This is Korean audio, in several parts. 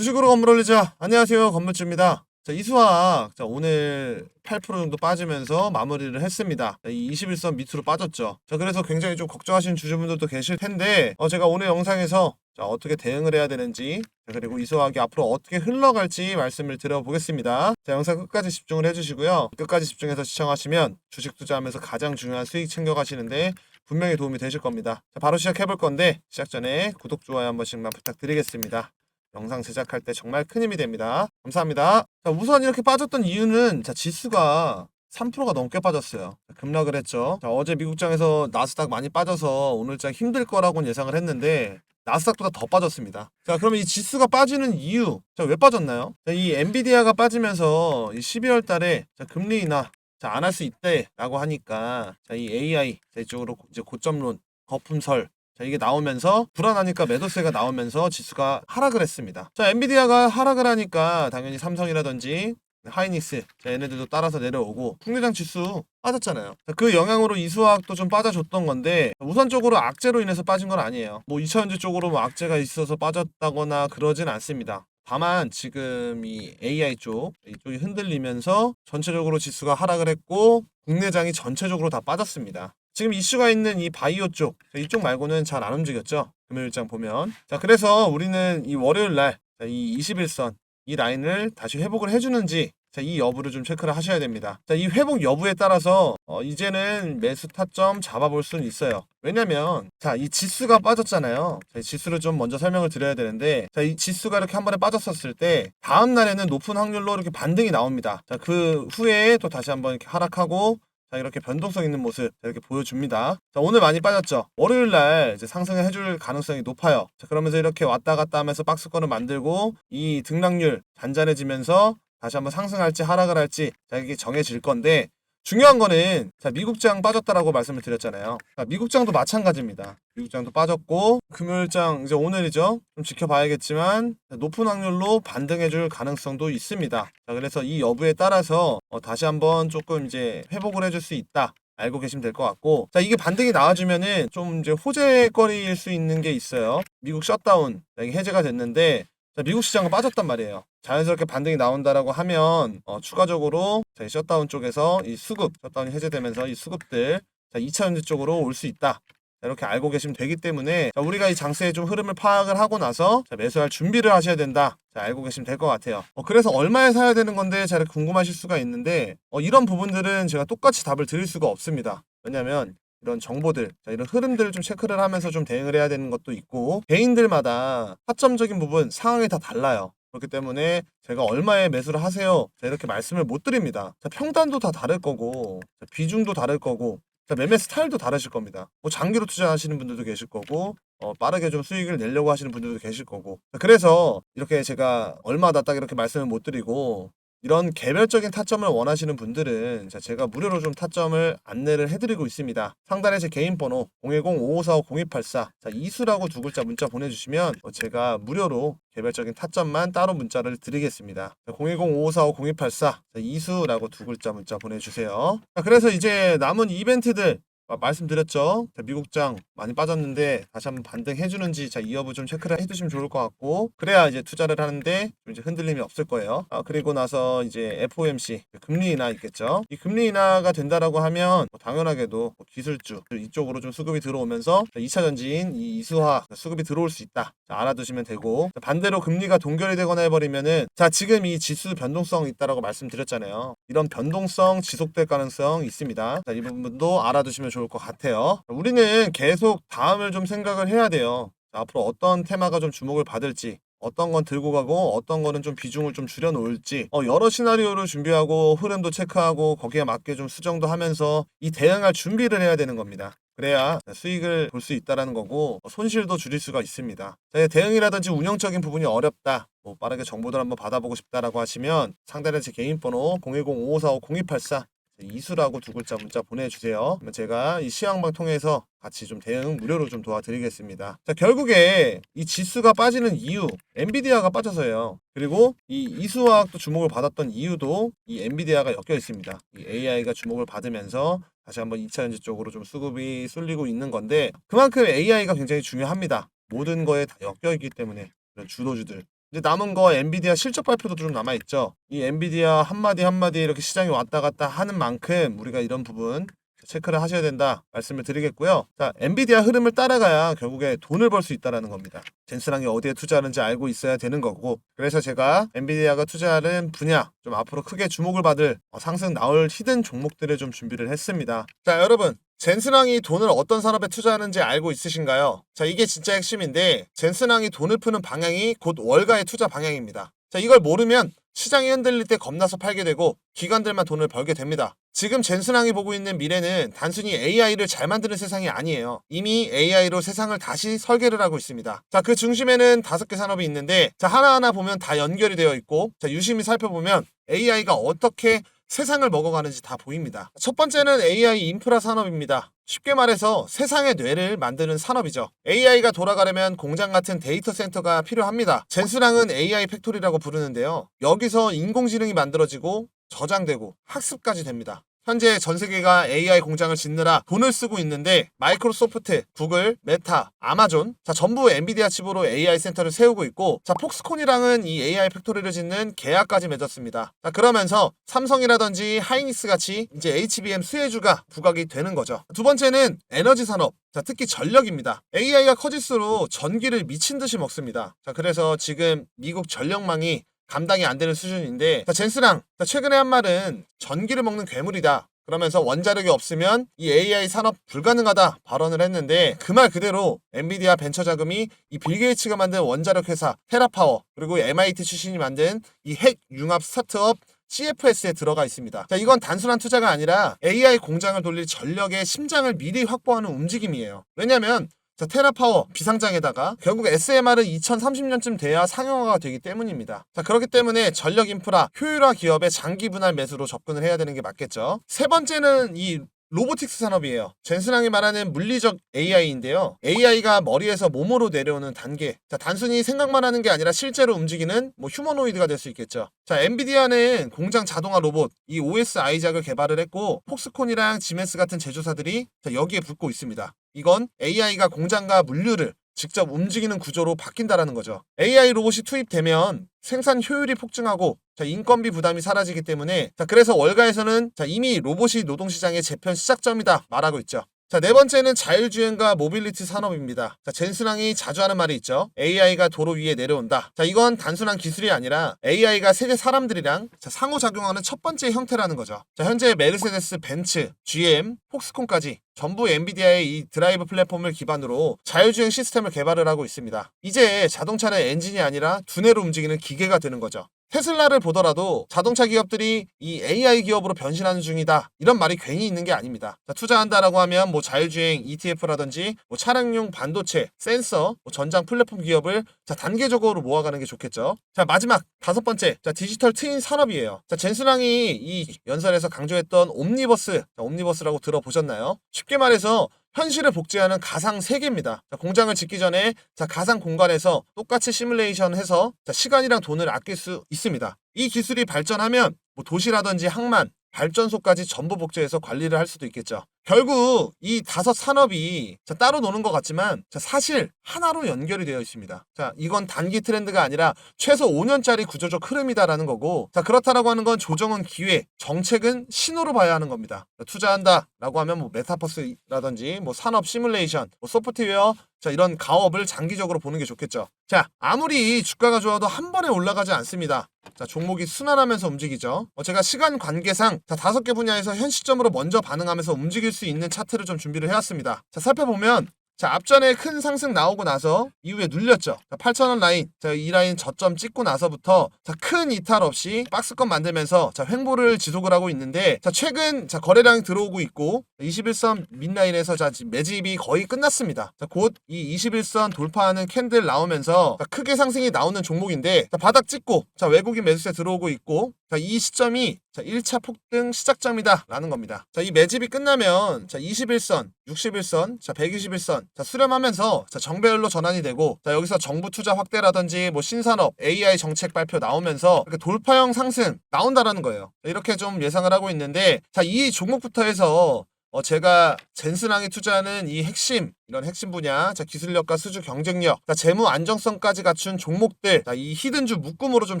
주식으로 건물 올리자. 안녕하세요. 건물주입니다. 자, 이수학. 자, 오늘 8% 정도 빠지면서 마무리를 했습니다. 자, 이 21선 밑으로 빠졌죠. 자, 그래서 굉장히 좀 걱정하시는 주주분들도 계실 텐데, 어, 제가 오늘 영상에서 자, 어떻게 대응을 해야 되는지, 자, 그리고 이수학이 앞으로 어떻게 흘러갈지 말씀을 드려보겠습니다. 자, 영상 끝까지 집중을 해주시고요. 끝까지 집중해서 시청하시면 주식 투자하면서 가장 중요한 수익 챙겨가시는데 분명히 도움이 되실 겁니다. 자, 바로 시작해볼 건데, 시작 전에 구독, 좋아요 한 번씩만 부탁드리겠습니다. 영상 제작할 때 정말 큰 힘이 됩니다. 감사합니다. 자, 우선 이렇게 빠졌던 이유는 자, 지수가 3%가 넘게 빠졌어요. 자, 급락을 했죠. 자, 어제 미국장에서 나스닥 많이 빠져서 오늘장 힘들 거라고는 예상을 했는데 나스닥보다 더 빠졌습니다. 자, 그러면 이 지수가 빠지는 이유, 자, 왜 빠졌나요? 자, 이 엔비디아가 빠지면서 이 12월 달에 자, 금리 인하 자, 안할 수 있대라고 하니까 자, 이 AI 자, 이쪽으로 이제 고점론, 거품설 자, 이게 나오면서 불안하니까 매도세가 나오면서 지수가 하락을 했습니다. 자, 엔비디아가 하락을 하니까 당연히 삼성이라든지 하이닉스 자, 얘네들도 따라서 내려오고 국내장 지수 빠졌잖아요. 자, 그 영향으로 이수학도 좀 빠져줬던 건데 우선적으로 악재로 인해서 빠진 건 아니에요. 뭐 2차전지 쪽으로 뭐 악재가 있어서 빠졌다거나 그러진 않습니다. 다만 지금 이 AI 쪽 이쪽이 흔들리면서 전체적으로 지수가 하락을 했고 국내장이 전체적으로 다 빠졌습니다. 지금 이슈가 있는 이 바이오 쪽 이쪽 말고는 잘 안 움직였죠. 금요일장 보면 자 그래서 우리는 이 월요일 날 이 21선 이 라인을 다시 회복을 해주는지 자, 이 여부를 좀 체크를 하셔야 됩니다. 자, 이 회복 여부에 따라서 어, 이제는 매수 타점 잡아볼 수는 있어요. 왜냐면 자, 이 지수가 빠졌잖아요. 자, 이 지수를 좀 먼저 설명을 드려야 되는데 자, 이 지수가 이렇게 한 번에 빠졌었을 때 다음 날에는 높은 확률로 이렇게 반등이 나옵니다. 자, 그 후에 또 다시 한번 이렇게 하락하고 자, 이렇게 변동성 있는 모습 이렇게 보여줍니다. 자, 오늘 많이 빠졌죠. 월요일 날 이제 상승을 해줄 가능성이 높아요. 자, 그러면서 이렇게 왔다 갔다 하면서 박스권을 만들고 이 등락률 잔잔해지면서 다시 한번 상승할지 하락을 할지 자, 이게 정해질 건데 중요한 거는 자, 미국장 빠졌다라고 말씀을 드렸잖아요. 자, 미국장도 마찬가지입니다. 미국장도 빠졌고 금요일장 이제 오늘이죠. 좀 지켜봐야겠지만 높은 확률로 반등해줄 가능성도 있습니다. 자, 그래서 이 여부에 따라서 어, 다시 한번 조금 이제 회복을 해줄 수 있다. 알고 계시면 될 것 같고 자 이게 반등이 나와주면은 좀 이제 호재거리일 수 있는 게 있어요 미국 셧다운 해제가 됐는데 자, 미국 시장은 빠졌단 말이에요. 자연스럽게 반등이 나온다라고 하면 어, 추가적으로 자, 이 셧다운 쪽에서 이 수급, 셧다운이 해제되면서 이 수급들 자, 2차전지 쪽으로 올 수 있다. 자, 이렇게 알고 계시면 되기 때문에 자, 우리가 이 장세의 좀 흐름을 파악을 하고 나서 자, 매수할 준비를 하셔야 된다. 자, 알고 계시면 될 것 같아요. 어, 그래서 얼마에 사야 되는 건데 잘 궁금하실 수가 있는데 어, 이런 부분들은 제가 똑같이 답을 드릴 수가 없습니다. 왜냐면 이런 정보들, 자, 이런 흐름들을 좀 체크를 하면서 좀 대응을 해야 되는 것도 있고, 개인들마다 타점적인 부분, 상황이 다 달라요. 그렇기 때문에 제가 얼마에 매수를 하세요? 자, 이렇게 말씀을 못 드립니다. 자, 평단도 다 다를 거고, 자, 비중도 다를 거고, 자, 매매 스타일도 다르실 겁니다. 뭐 장기로 투자하시는 분들도 계실 거고, 어, 빠르게 좀 수익을 내려고 하시는 분들도 계실 거고. 자, 그래서 이렇게 제가 얼마다 딱 이렇게 말씀을 못 드리고, 이런 개별적인 타점을 원하시는 분들은 자, 제가 무료로 좀 타점을 안내를 해드리고 있습니다. 상단에 제 개인 번호 010-5545-0284 자, 이수라고 두 글자 문자 보내주시면 어, 제가 무료로 개별적인 타점만 따로 문자를 드리겠습니다. 010-5545-0284 자, 이수라고 두 글자 문자 보내주세요. 자, 그래서 이제 남은 이벤트들 아, 말씀드렸죠. 자, 미국장 많이 빠졌는데 다시 한번 반등해주는지 자, 이 여부 좀 체크를 해두시면 좋을 것 같고 그래야 이제 투자를 하는데 좀 이제 흔들림이 없을 거예요. 아, 그리고 나서 이제 FOMC 금리 인하 있겠죠. 이 금리 인하가 된다라고 하면 뭐 당연하게도 뭐 기술주 이쪽으로 좀 수급이 들어오면서 2차 전지인 이 이수화 수급이 들어올 수 있다. 자, 알아두시면 되고 자, 반대로 금리가 동결이 되거나 해버리면은 자 지금 이 지수 변동성 있다라고 말씀드렸잖아요. 이런 변동성 지속될 가능성 있습니다. 자, 이 부분도 알아두시면 좋을 것 같아요. 우리는 계속 다음을 좀 생각을 해야 돼요. 자, 앞으로 어떤 테마가 좀 주목을 받을지 어떤 건 들고 가고 어떤 거는 좀 비중을 좀 줄여 놓을지 어, 여러 시나리오를 준비하고 흐름도 체크하고 거기에 맞게 좀 수정도 하면서 이 대응할 준비를 해야 되는 겁니다. 그래야 수익을 볼 수 있다라는 거고 손실도 줄일 수가 있습니다. 자, 대응이라든지 운영적인 부분이 어렵다. 뭐 빠르게 정보들 한번 받아보고 싶다라고 하시면 상단에 제 개인 번호 010-5545-0284 이수라고 두 글자 문자 보내주세요. 제가 이 시황방 통해서 같이 좀 대응 무료로 좀 도와드리겠습니다. 자, 결국에 이 지수가 빠지는 이유, 엔비디아가 빠져서예요. 그리고 이 이수화학도 주목을 받았던 이유도 이 엔비디아가 엮여 있습니다. 이 AI가 주목을 받으면서 다시 한번 2차 전지 쪽으로 좀 수급이 쏠리고 있는 건데 그만큼 AI가 굉장히 중요합니다. 모든 거에 다 엮여 있기 때문에 주도주들 이제 남은 거 엔비디아 실적 발표도 좀 남아 있죠. 이 엔비디아 한마디 한마디 이렇게 시장이 왔다 갔다 하는 만큼 우리가 이런 부분 체크를 하셔야 된다 말씀을 드리겠고요. 자, 엔비디아 흐름을 따라가야 결국에 돈을 벌 수 있다라는 겁니다. 젠스랑이 어디에 투자하는지 알고 있어야 되는 거고 그래서 제가 엔비디아가 투자하는 분야 좀 앞으로 크게 주목을 받을 어, 상승 나올 히든 종목들을 좀 준비를 했습니다. 자, 여러분 젠스랑이 돈을 어떤 산업에 투자하는지 알고 있으신가요? 자, 이게 진짜 핵심인데 젠스랑이 돈을 푸는 방향이 곧 월가의 투자 방향입니다. 자, 이걸 모르면 시장이 흔들릴 때 겁나서 팔게 되고 기관들만 돈을 벌게 됩니다. 지금 젠스랑이 보고 있는 미래는 단순히 AI를 잘 만드는 세상이 아니에요. 이미 AI로 세상을 다시 설계를 하고 있습니다. 자, 그 중심에는 다섯 개 산업이 있는데 자, 하나하나 보면 다 연결이 되어 있고 자, 유심히 살펴보면 AI가 어떻게 세상을 먹어가는지 다 보입니다. 첫 번째는 AI 인프라 산업입니다. 쉽게 말해서 세상의 뇌를 만드는 산업이죠. AI가 돌아가려면 공장 같은 데이터 센터가 필요합니다. 젠스랑은 AI 팩토리라고 부르는데요. 여기서 인공지능이 만들어지고 저장되고 학습까지 됩니다. 현재 전 세계가 AI 공장을 짓느라 돈을 쓰고 있는데 마이크로소프트, 구글, 메타, 아마존 자 전부 엔비디아 칩으로 AI 센터를 세우고 있고 자 폭스콘이랑은 이 AI 팩토리를 짓는 계약까지 맺었습니다. 자 그러면서 삼성이라든지 하이닉스 같이 이제 HBM 수혜주가 부각이 되는 거죠. 두 번째는 에너지 산업. 자, 특히 전력입니다. AI가 커질수록 전기를 미친 듯이 먹습니다. 자, 그래서 지금 미국 전력망이 감당이 안 되는 수준인데 자, 젠스랑 자, 최근에 한 말은 전기를 먹는 괴물이다. 그러면서 원자력이 없으면 이 AI 산업 불가능하다 발언을 했는데 그 말 그대로 엔비디아 벤처 자금이 이 빌 게이츠가 만든 원자력 회사 테라파워 그리고 MIT 출신이 만든 이 핵 융합 스타트업 CFS에 들어가 있습니다. 자, 이건 단순한 투자가 아니라 AI 공장을 돌릴 전력의 심장을 미리 확보하는 움직임이에요. 왜냐면 자, 테라파워 비상장에다가 결국 SMR은 2030년쯤 돼야 상용화가 되기 때문입니다. 자, 그렇기 때문에 전력 인프라 효율화 기업의 장기 분할 매수로 접근을 해야 되는 게 맞겠죠. 세 번째는 이 로보틱스 산업이에요. 젠슨왕이 말하는 물리적 AI인데요. AI가 머리에서 몸으로 내려오는 단계. 자, 단순히 생각만 하는 게 아니라 실제로 움직이는 뭐 휴머노이드가 될 수 있겠죠. 자, 엔비디아는 공장 자동화 로봇 이 OS 아이작을 개발을 했고 폭스콘이랑 지멘스 같은 제조사들이 자, 여기에 붙고 있습니다. 이건 AI가 공장과 물류를 직접 움직이는 구조로 바뀐다라는 거죠. AI 로봇이 투입되면 생산 효율이 폭증하고 자, 인건비 부담이 사라지기 때문에 자, 그래서 월가에서는 자, 이미 로봇이 노동시장의 재편 시작점이다 말하고 있죠. 자, 네 번째는 자율주행과 모빌리티 산업입니다. 자, 젠스랑이 자주 하는 말이 있죠. AI가 도로 위에 내려온다. 자, 이건 단순한 기술이 아니라 AI가 세계 사람들이랑 자, 상호작용하는 첫 번째 형태라는 거죠. 자, 현재 메르세데스, 벤츠, GM, 폭스콘까지 전부 엔비디아의 이 드라이브 플랫폼을 기반으로 자율주행 시스템을 개발을 하고 있습니다. 이제 자동차는 엔진이 아니라 두뇌로 움직이는 기계가 되는 거죠. 테슬라를 보더라도 자동차 기업들이 이 AI 기업으로 변신하는 중이다. 이런 말이 괜히 있는 게 아닙니다. 자, 투자한다라고 하면 뭐 자율주행 ETF라든지 뭐 차량용 반도체, 센서, 뭐 전장 플랫폼 기업을 자, 단계적으로 모아가는 게 좋겠죠. 자, 마지막 다섯 번째. 자, 디지털 트윈 산업이에요. 자, 젠스랑이 이 연설에서 강조했던 옴니버스, 자, 옴니버스라고 들어보셨나요? 쉽게 말해서 현실을 복제하는 가상 세계입니다. 자, 공장을 짓기 전에 자, 가상 공간에서 똑같이 시뮬레이션 해서 자, 시간이랑 돈을 아낄 수 있습니다. 이 기술이 발전하면 뭐 도시라든지 항만, 발전소까지 전부 복제해서 관리를 할 수도 있겠죠. 결국 이 다섯 산업이 자, 따로 노는 것 같지만 자, 사실 하나로 연결이 되어 있습니다. 자, 이건 단기 트렌드가 아니라 최소 5년짜리 구조적 흐름이다라는 거고 자, 그렇다라고 하는 건 조정은 기회, 정책은 신호로 봐야 하는 겁니다. 자, 투자한다라고 하면 뭐 메타버스라든지 뭐 산업 시뮬레이션, 뭐 소프트웨어 자, 이런 가업을 장기적으로 보는 게 좋겠죠. 자, 아무리 주가가 좋아도 한 번에 올라가지 않습니다. 자, 종목이 순환하면서 움직이죠. 어, 제가 시간 관계상 자, 다섯 개 분야에서 현 시점으로 먼저 반응하면서 움직일 수 있는 차트를 좀 준비를 해왔습니다. 자, 살펴보면 자, 앞전에 큰 상승 나오고 나서 이후에 눌렸죠. 자, 8,000원 라인. 자, 이 라인 저점 찍고 나서부터 자, 큰 이탈 없이 박스권 만들면서 자, 횡보를 지속을 하고 있는데 자, 최근 자, 거래량이 들어오고 있고 21선 밑라인에서 자, 지금 매집이 거의 끝났습니다. 자, 곧이 21선 돌파하는 캔들 나오면서 자, 크게 상승이 나오는 종목인데 자, 바닥 찍고 자, 외국인 매수세 들어오고 있고 자, 이 시점이 자, 1차 폭등 시작점이다 라는 겁니다. 자, 이 매집이 끝나면 자, 21선, 61선, 자, 121선 자, 수렴하면서 자, 정배열로 전환이 되고 자, 여기서 정부 투자 확대라든지 뭐 신산업, AI 정책 발표 나오면서 이렇게 돌파형 상승 나온다라는 거예요. 자, 이렇게 좀 예상을 하고 있는데 자, 이 종목부터 해서 어, 제가 젠슨항에 투자하는 이 핵심 이런 핵심 분야, 자 기술력과 수주 경쟁력, 자 재무 안정성까지 갖춘 종목들, 자 이 히든주 묶음으로 좀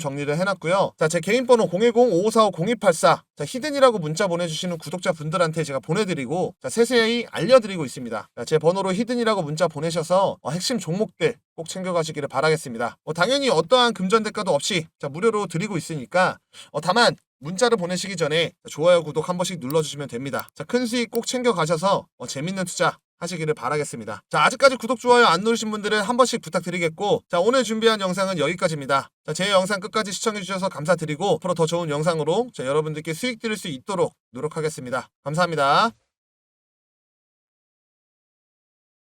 정리를 해놨고요. 자 제 개인 번호 010-5545-0284, 자 히든이라고 문자 보내주시는 구독자 분들한테 제가 보내드리고, 자 세세히 알려드리고 있습니다. 자, 제 번호로 히든이라고 문자 보내셔서 어, 핵심 종목들 꼭 챙겨가시기를 바라겠습니다. 어, 당연히 어떠한 금전 대가도 없이 자 무료로 드리고 있으니까, 어, 다만 문자를 보내시기 전에 좋아요, 구독 한 번씩 눌러주시면 됩니다. 자, 큰 수익 꼭 챙겨가셔서 어, 재밌는 투자 하시기를 바라겠습니다. 자, 아직까지 구독, 좋아요 안 누르신 분들은 한 번씩 부탁드리겠고, 자, 오늘 준비한 영상은 여기까지입니다. 자, 제 영상 끝까지 시청해주셔서 감사드리고, 앞으로 더 좋은 영상으로 자, 여러분들께 수익 드릴 수 있도록 노력하겠습니다. 감사합니다.